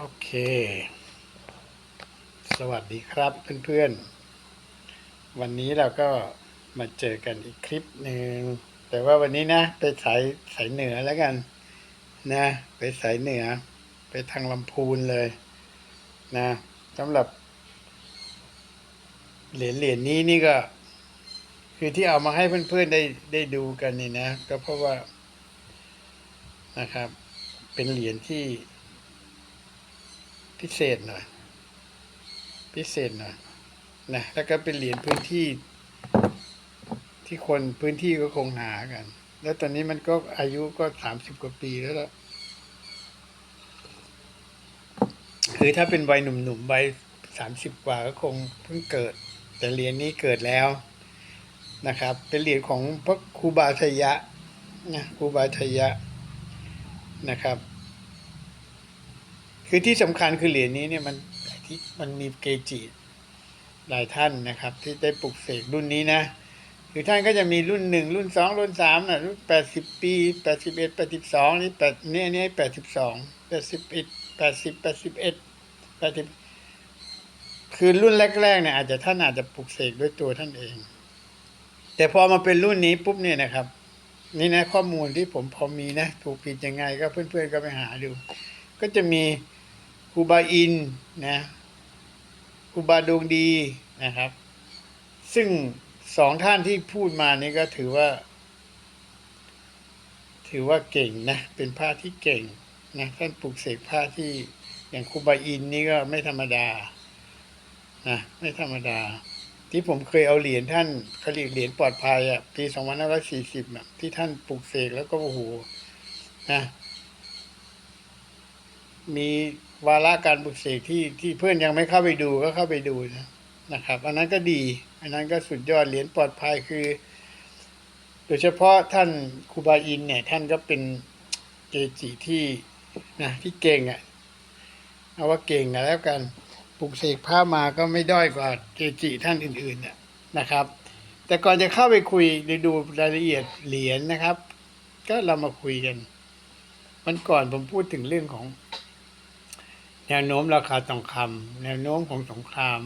โอเค สวัสดีครับเพื่อนๆ วันนี้เราก็มาเจอกันอีกคลิปหนึ่ง แต่ว่าวันนี้นะ ไปสายสายเหนือแล้วกัน นะ ไปสายเหนือ ไปทางลำพูนเลย นะสำหรับ เหรียญเหรียญนี้นี่ก็ คือที่เอามาให้เพื่อนๆได้ได้ดูกันนี่นะ ก็เพราะว่านะครับ เป็นเหรียญที่ พิเศษหน่อย พิเศษหน่อยนะแล้วก็เป็นเหรียญพื้นที่ ที่คนพื้นที่ก็คงหากัน แล้วตอนนี้มันก็อายุก็สามสิบกว่าปีแล้วล่ะคือถ้าเป็นวัยหนุ่มๆวัยสามสิบกว่าก็คงเพิ่งเกิด แต่เหรียญนี้เกิดแล้วนะครับ เป็นเหรียญของพระครูบาชยะนะครูบาชยะนะครับ คือที่สำคัญคือเหรียญนี้เนี่ยมันที่มันมีเกจิหลายท่านนะครับ ที่ได้ปลุกเสกรุ่นนี้นะคือท่านก็จะมีรุ่นหนึ่งรุ่นสองรุ่นสามนะรุ่นแปดสิบปีแปดสิบเอ็ดแปดสิบสองนี่แปดเนี่ยเนี่ยแปดสิบสองแปดสิบเอ็ดแปดสิบแปดสิบเอ็ดแปดสิบคือรุ่นแรกๆเนี่ยอาจจะท่านอาจจะปลุกเสกด้วยตัวท่านเอง แต่พอมาเป็นรุ่นนี้ปุ๊บเนี่ยนะครับ นี่นะข้อมูลที่ผมพอมีนะถูกผิดยังไงก็เพื่อนๆก็ไปหาดู ก็จะมี ครูบาอินนะครูบาดวงดีนะครับ ซึ่งสองท่านที่พูดมานี่ก็ถือว่า ถือว่าเก่งนะ เป็นพระที่เก่งนะท่านปลูกเสกพระที่อย่างครูบาอินนี่ก็ไม่ธรรมดานะไม่ธรรมดา ที่ผมเคยเอาเหรียญท่านเขาเรียกเหรียญปลอดภัยอะปีสองพันห้าร้อยสี่สิบอะที่ท่านปลูกเสกแล้วก็โอ้โหนะ มีวาระการปลุกเสกที่ที่เพื่อนยังไม่เข้าไปดูก็เข้าไปดูนะนะครับ อันนั้นก็ดี อันนั้นก็สุดยอดเหรียญปลอดภัยคือ โดยเฉพาะท่านครูบาอินเนี่ยท่านก็เป็นเกจิที่นะที่เก่งอะ่ะเอาว่าเก่งนะแล้วกันปลุกเสกผ้ามาก็ไม่ด้อยกว่าเกจิท่านอื่นๆน่ะนะครับ แต่ก่อนจะเข้าไปคุยไปดูรายละเอียดเหรียญนะครับ ก็เรามาคุยกัน วันก่อนผมพูดถึงเรื่องของ แนวโน้มราคาทองคำแนวโน้มของสงคราม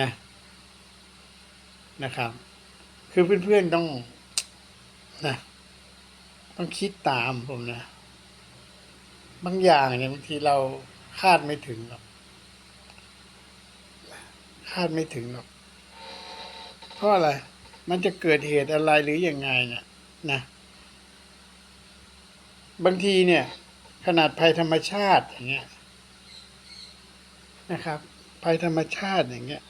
นะนะครับ คือเพื่อนๆต้องนะต้องคิดตามผมนะ บางอย่างเนี่ยบางทีเราคาดไม่ถึงหรอกคาดไม่ถึงหรอกเพราะอะไร มันจะเกิดเหตุอะไรหรืออยังไงเนี่ยนะ บางทีเนี่ย ขนาดภัยธรรมชาติอย่างเงี้ย นะครับภัยธรรมชาติอย่างเงี้ย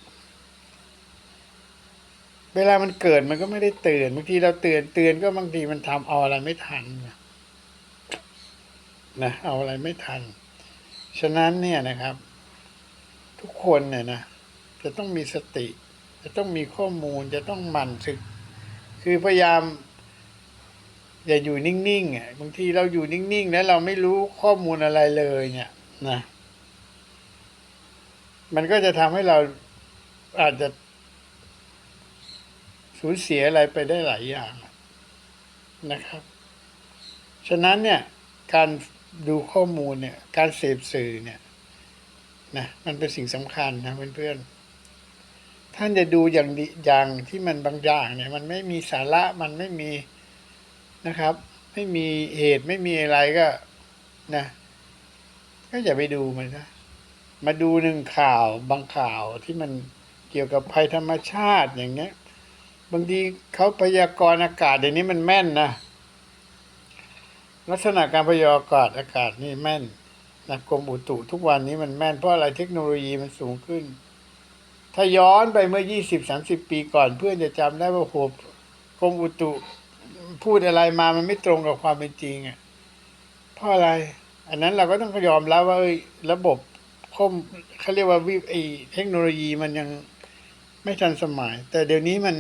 เวลามันเกิดมันก็ไม่ได้เตือนบางทีเราเตือนเตือนก็บางทีมันทำเอาอะไรไม่ทันนะเอาอะไรไม่ทัน ฉะนั้นเนี่ยนะครับ ทุกคนเนี่ยนะจะต้องมีสติ จะต้องมีข้อมูลจะต้องหมั่นศึก คือพยายาม อย่าอยู่นิ่งๆอะบางทีเราอยู่นิ่งๆแล้วเราไม่รู้ข้อมูลอะไรเลยเนี่ยนะ มันก็จะทำให้เราอาจจะสูญเสียอะไรไปได้หลายอย่างนะครับ ฉะนั้นเนี่ยการดูข้อมูลเนี่ย การเสพสื่อเนี่ยนะมันเป็นสิ่งสำคัญนะเพื่อนๆ ท่านจะดูอย่างดีอย่างที่มันบางอย่างเนี่ย มันไม่มีสาระมันไม่มีนะครับ ไม่มีเหตุไม่มีอะไรก็นะก็อย่าไปดูมันนะ มาดูหนึ่งข่าวบางข่าวที่มันเกี่ยวกับภัยธรรมชาติอย่างเงี้ย บางทีเขาพยากรณ์อากาศเดี๋ยวนี้มันแม่นนะลักษณะการพยากรณ์อากาศนี่แม่นนะกรมอุตุทุกวันนี้มันแม่นเพราะอะไรเทคโนโลยีมันสูงขึ้น ถ้าย้อนไปเมื่อยี่สิบสามสิบปีก่อนเพื่อนจะจำได้ว่าโหกรมอุตุพูดอะไรมามันไม่ตรงกับความเป็นจริงอะเพราะอะไร อันนั้นเราก็ต้องยอมรับว่าเอ้ยระบบ ข้อมเขาเรียกว่าวิไอเทคโนโลยีมันยังไม่ทันสมัย แต่เดี๋ยวนี้มัน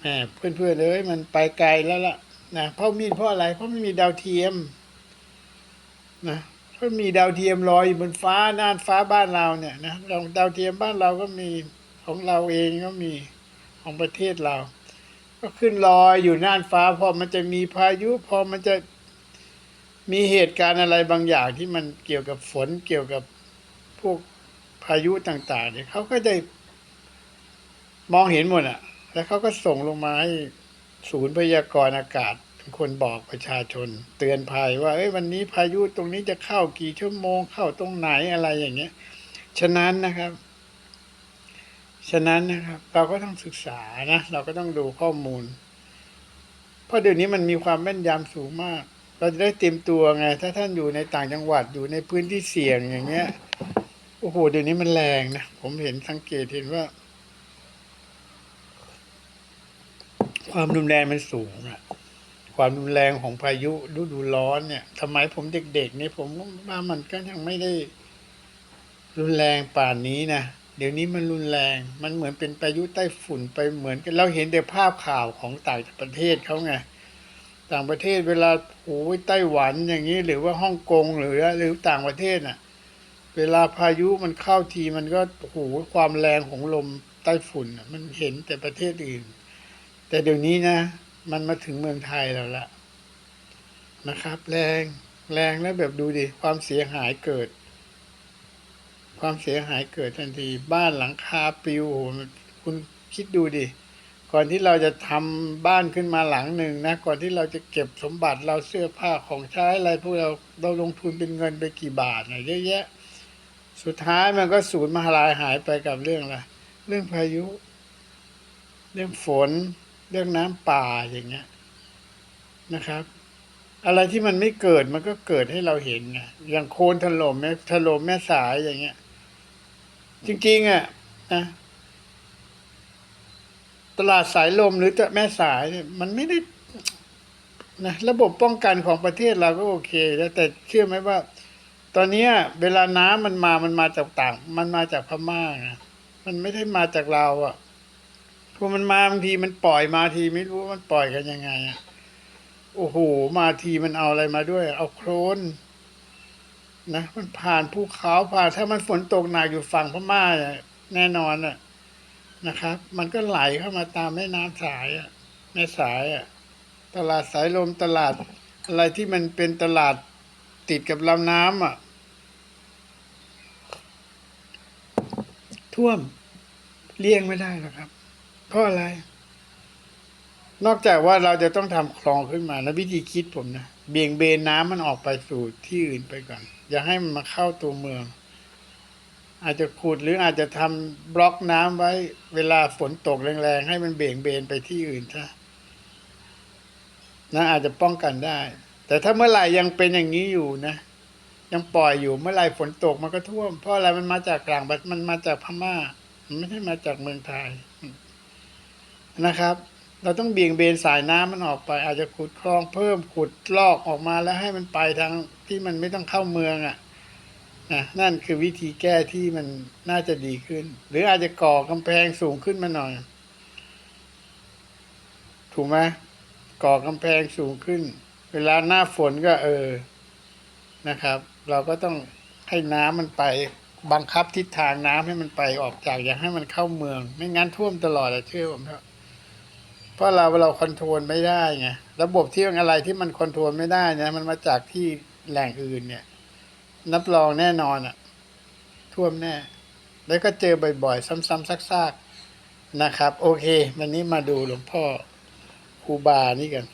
แหมเพื่อนๆเลยมันไปไกลแล้วล่ะนะเพราะมีเพราะอะไรเพราะไม่มีดาวเทียมนะเพราะมีดาวเทียมลอยอยู่บนฟ้าน่านฟ้าบ้านเราเนี่ยนะเราดาวเทียมบ้านเราก็มีของเราเองก็มีของประเทศเรา ก็ขึ้นลอยอยู่น่านฟ้า พอมันจะมีพายุ พอมันจะมีเหตุการณ์อะไรบางอย่างที่มันเกี่ยวกับฝนเกี่ยวกับ วกพายุต่างๆเนี่ยเขาก็ได้มองเห็นหมดอะแล้วเขาก็ส่งลงมาให้ศูนย์พยากรณ์อากาศเป็นคนบอกประชาชน เตือนภัยว่าเอ้ยวันนี้พายุตรงนี้จะเข้ากี่ชั่วโมงเข้าตรงไหนอะไรอย่างเงี้ย ฉะนั้นนะครับ ฉะนั้นนะครับ เราก็ต้องศึกษานะ เราก็ต้องดูข้อมูล เพราะเดี๋ยวนี้มันมีความแม่นยำสูงมาก เราจะได้เตรียมตัวไง ถ้าท่านอยู่ในต่างจังหวัดอยู่ในพื้นที่เสี่ยงอย่างเงี้ย โอ้โห เดี๋ยวนี้มันแรงนะ ผมเห็นสังเกตเห็นว่า ความรุนแรงมันสูงอะความรุนแรงของพายุฤดูร้อนเนี่ยสมัยผมเด็กๆเนี่ยผมว่ามันก็ยังไม่ได้ รุนแรงป่านนี้นะเดี๋ยวนี้มันรุนแรง มันเหมือนเป็นพายุใต้ฝุ่นไปเหมือนกันเราเห็นแต่ภาพข่าวของต่างประเทศเขาไงต่างประเทศเวลาโอ้ยไต้หวันอย่างนี้ หรือว่าฮ่องกงหรือหรือต่างประเทศน่ะ เวลาพายุมันเข้าทีมันก็โหความแรงของลมใต้ฝุ่นมันเห็นแต่ประเทศอื่น แต่เดี๋ยวนี้นะ มันมาถึงเมืองไทยแล้วละนะครับ แรงแรงแล้วแบบดูดิความเสียหายเกิด ความเสียหายเกิดทันทีบ้านหลังคาปลิวโหคุณคิดดูดิก่อนที่เราจะทำบ้านขึ้นมาหลังหนึ่งนะ ก่อนที่เราจะเก็บสมบัติเราเสื้อผ้าของใช้อะไรพวกเราเราลงทุนเป็นเงินไปกี่บาทนะเยอะแยะ สุดท้ายมันก็สูญมาลายหายไปกับเรื่องอะไรเรื่องพายุ เรื่องฝน เรื่องน้ำป่าอย่างเงี้ยนะครับ อะไรที่มันไม่เกิดมันก็เกิดให้เราเห็นไงอย่างโคลนถล่มแม่ถล่มแม่สายอย่างเงี้ย จริงๆอะนะตลาดสายลมหรือจะแม่สายเนี่ยมันไม่ได้นะระบบป้องกันของประเทศเราก็โอเค แล้วแต่เชื่อไหมว่า ตอนนี้เวลาน้ำมันมามันมาจากต่าง มันมาจากพม่าไงมันไม่ได้มาจากเราอะพอมันมาบางทีมันปล่อยมาทีไม่รู้ว่ามันปล่อยกันยังไงอะโอ้โหมาทีมันเอาอะไรมาด้วย เอาโครนนะมันผ่านภูเขาผ่านถ้ามันฝนตกหนักอยู่ฝั่งพม่าเนี่ยแน่นอนอะนะครับ มันก็ไหลเข้ามาตามแม่น้ำสายอะแม่สายอะ ตลาดสายลมตลาด อะไรที่มันเป็นตลาดติดกับลำน้ำอะ ท่วมเลี่ยงไม่ได้หรอกครับ เพราะอะไร นอกจากว่าเราจะต้องทำคลองขึ้นมานะวิธีคิดผมนะเบี่ยงเบนน้ำมันออกไปสู่ที่อื่นไปก่อน อย่าให้มันมาเข้าตัวเมือง อาจจะขุดหรืออาจจะทำบล็อกน้ำไว้เวลาฝนตกแรงๆ ให้มันเบี่ยงเบนไปที่อื่นซะนะอาจจะป้องกันได้ แต่ถ้าเมื่อไหร่ยังเป็นอย่างนี้อยู่นะ ยังปล่อยอยู่เมื่อไหร่ฝนตกมันก็ท่วม เพราะอะไรมันมาจากกลางประมันมาจากพม่า มันไม่ใช่มาจากเมืองไทยนะครับ เราต้องเบี่ยงเบนสายน้ำมันออกไป อาจจะขุดคลองเพิ่มขุดลอกออกมาแล้วให้มันไปทางที่มันไม่ต้องเข้าเมืองอะนะนั่นคือวิธีแก้ที่มันน่าจะดีขึ้น หรืออาจจะก่อกำแพงสูงขึ้นมาหน่อย ถูกไหมก่อกำแพงสูงขึ้น เวลาหน้าฝนก็เออนะครับ เราก็ต้องให้น้ำมันไปบังคับทิศทางน้ำให้มันไปออกจากอย่าให้มันเข้าเมือง ไม่งั้นท่วมตลอดอะเชื่อผมเถอะเพราะเราเราคอนโทรลไม่ได้ไงระบบที่อะไรที่มันคอนโทรลไม่ได้นะมันมาจากที่แหล่งอื่นเนี่ย นับรองแน่นอนอะท่วมแน่ แล้วก็เจอบ่อยๆ ซ้ำๆซากๆนะครับ โอเค วันนี้มาดูหลวงพ่อครูบานี่กัน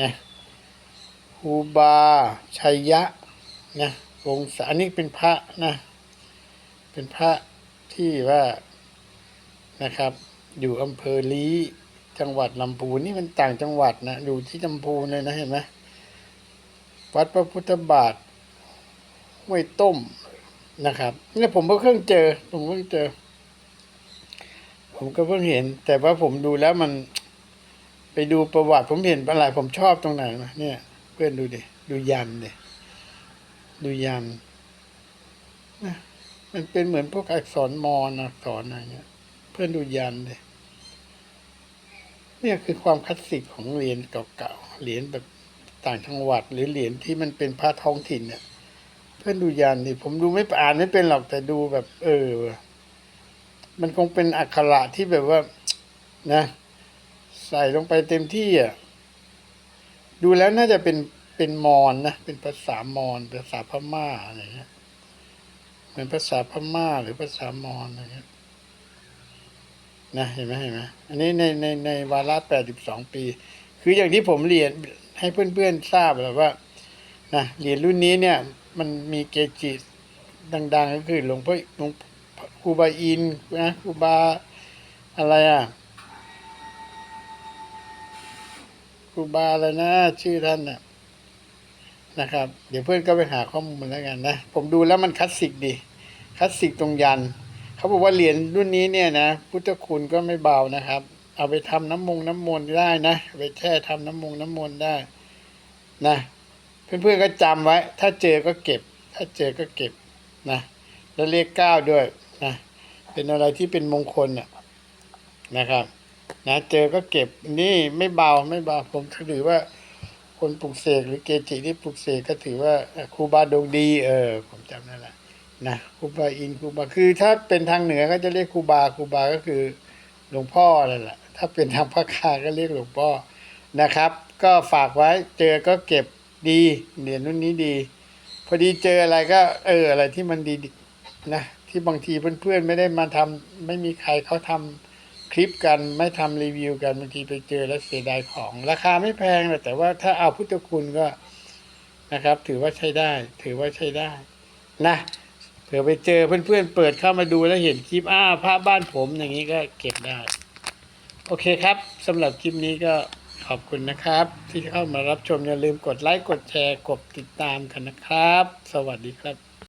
นะครูบาชัยยะ นะวงศาอันนี้เป็นพระนะ เป็นพระที่ว่านะครับ อยู่อำเภอลีจังหวัดลำพูนนี่มันต่างจังหวัดนะอยู่ที่ลำพูนเลยนะเห็นไหมวัดพระพุทธบาทห้วยต้มนะครับนี่ผมก็เพิ่งเจอ ผมเพิ่งเจอ ผมก็เพิ่งเห็น แต่ว่าผมดูแล้วมัน ไปดูประวัติผมเห็นอะไรผมชอบตรงไหนนะเนี่ย เพื่อนดูดิดูยันดิ ดูยันนะมันเป็นเหมือนพวกอักษรมอญอักษรอะไรเงี้ย เพื่อนดูยันดิเนี่ยคือความคลาสสิกของเหรียญเก่าๆเหรียญแบบต่างจังหวัด หรือเหรียญที่มันเป็นพระท้องถิ่นเนี่ย เพื่อนดูยันนี่ผมดูไม่อ่านไม่เป็นหรอกแต่ดูแบบ เออ มันคงเป็นอักขระที่แบบว่า นะ ใส่ลงไปเต็มที่อะดูแล้วน่าจะเป็น เป็นมอญนะ เป็นภาษามอญภาษาพม่าอะไรเงี้ยเหมือนภาษาพม่าหรือภาษามอญอะไรเงี้ยนะเห็นไหมเห็นไหมอันนี้ในในในวาระแปดสิบสองปี คืออย่างที่ผมเรียนให้เพื่อนๆทราบแล้วว่านะเหรียญรุ่นนี้เนี่ย มันมีเกจิดัง ๆ ก็คือหลวงพ่อหลวงครูบาอินนะครูบาอะไรอะครูบาอะไรนะ ชื่อท่านน่ะ นะครับ เดี๋ยวเพื่อนก็ไปหาข้อมูลแล้วกันนะ ผมดูแล้วมันคลาสสิกดีคลาสสิกตรงยันเขาบอกว่าเหรียญรุ่นนี้เนี่ยนะ พุทธคุณก็ไม่เบานะครับ เอาไปทำน้ำมงน้ำมนต์ได้นะไปแช่ทำน้ำมงน้ำมนต์ได้นะเพื่อนๆก็จำไว้ ถ้าเจอก็เก็บ ถ้าเจอก็เก็บนะแล้วเลขเก้าด้วยนะเป็นอะไรที่เป็นมงคลน่ะนะครับ นะเจอก็เก็บนี่ไม่เบาไม่เบาผมถือว่า คนปลุกเสกหรือเกจิที่ปลุกเสกก็ถือว่าครูบาดวงดีเออผมจำนั่นแหละนะครูบาอินครูบาคือถ้าเป็นทางเหนือก็จะเรียกครูบาครูบาก็คือหลวงพ่อนั่นแหละถ้าเป็นทางภาคกลางก็เรียกหลวงพ่อนะครับ ก็ฝากไว้เจอก็เก็บดีเหรียญรุ่นนี้ดี พอดีเจออะไรก็เอออะไรที่มันดีนะที่บางทีเพื่อนๆไม่ได้มาทำไม่มีใครเขาทำ คลิปกันไม่ทำรีวิวกันบางทีไปเจอแล้วเสียดายของ ราคาไม่แพงแต่ว่าถ้าเอาพุทธคุณก็นะครับ ถือว่าใช้ได้ ถือว่าใช้ได้ นะเผื่อไปเจอเพื่อนๆเปิดเข้ามาดูแล้วเห็นคลิปอ้าภาพบ้านผมอย่างนี้ก็เก็บได้ โอเคครับสำหรับคลิปนี้ก็ขอบคุณนะครับ ที่เข้ามารับชมอย่าลืมกดไลค์กดแชร์กดติดตามกันนะครับ สวัสดีครับ